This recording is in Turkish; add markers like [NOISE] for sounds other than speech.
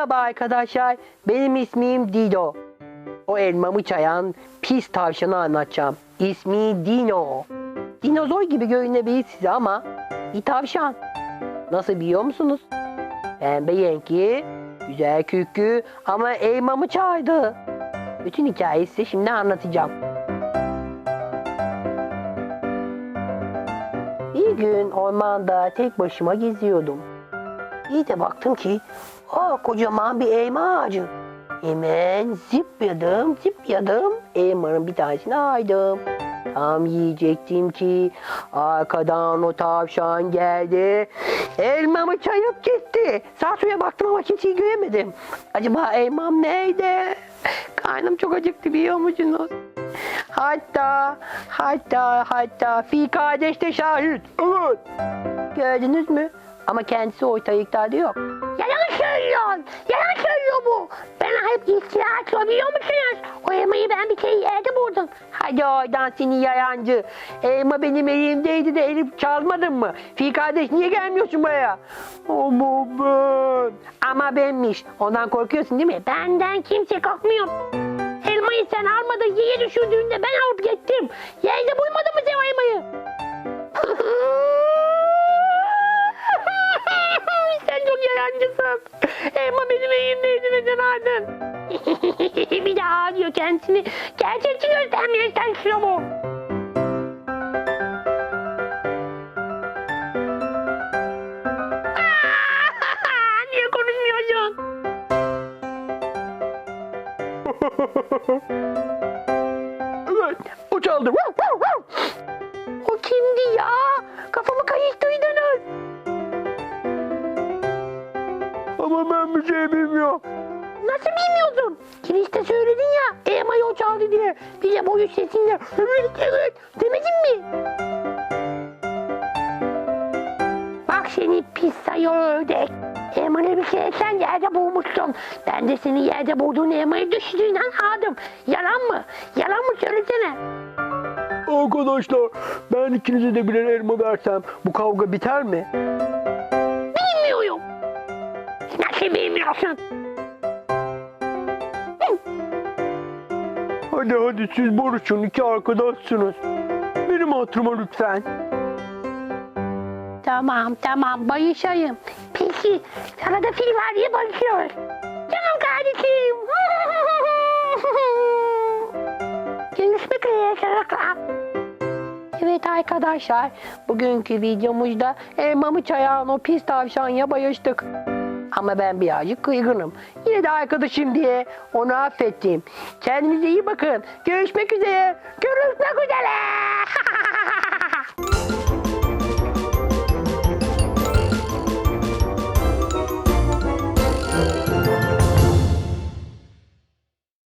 Merhaba arkadaşlar. Benim ismim Dido. O elmamı çayan pis tavşanı anlatacağım. İsmi Dino. Dinozor gibi görünebilir size ama bir tavşan. Nasıl biliyor musunuz? Pembe renkli, güzel kürkü ama elmamı çağırdı. Bütün hikayeyi size şimdi anlatacağım. Bir gün ormanda tek başıma geziyordum. İyi de baktım ki aa, kocaman bir elma ağacı. Hemen zıpladım zıpladım elmanın bir tanesini aldım. Tam yiyecektim ki arkadan o tavşan geldi. Elmamı çayıp gitti. Sağ suya baktım ama kimseyi göremedim. Acaba elmam neydi? Karnım çok acıktı biliyor musunuz? Hatta, hatta, hatta fi kardeş de şahit. Evet. Gördünüz mü? Ama kendisi ortalıklarda yok. Yalan söylüyorsun. Yalan söylüyor bu. Bana hep iftira atıyor biliyor musunuz? O elmayı ben bir kere yerde buldum. Hadi oradan seni yalancı. Elma benim elimdeydi de elip çalmadın mı? Fi kardeş niye gelmiyorsun buraya? Ama ben. Ama benmiş. Ondan korkuyorsun değil mi? Benden kimse korkmuyor. Elmayı sen almadın yere düşürdüğünde ben alıp gittim. Yalancısın. Elma benim elimdeydi ve sen aldın. [LAUGHS] bir de ağlıyor kendisini. Gerçekçi göstermeye çalışıyor bu. Niye konuşmuyorsun? [LAUGHS] Evet, o çaldı. Ama ben bir şey bilmiyorum. Nasıl bilmiyorsun? Girişte söyledin ya, elmayı o çaldı diye. Bir de boyu sesinle, evet evet demedin mi? Bak seni pis sayı ördek. Elmanı bir kere sen yerde bulmuşsun. Ben de senin yerde bulduğun elmayı düştüğünden aldım. Yalan mı? Yalan mı söylesene. Arkadaşlar ben ikinize de birer elma versem bu kavga biter mi? Nasıl bilmiyorsun? Hadi hadi siz barışın iki arkadaşsınız. Benim hatırıma lütfen. Tamam tamam bayışayım. Peki sana da fil var diye barışıyoruz. Canım kardeşim. [LAUGHS] Görüşmek üzere çocuklar. Evet arkadaşlar, bugünkü videomuzda elmamı çayan o pis tavşanya bayıştık. Ama ben birazcık kıygınım. Yine de arkadaşım diye onu affettim. Kendinize iyi bakın. Görüşmek üzere. Görüşmek üzere. [LAUGHS]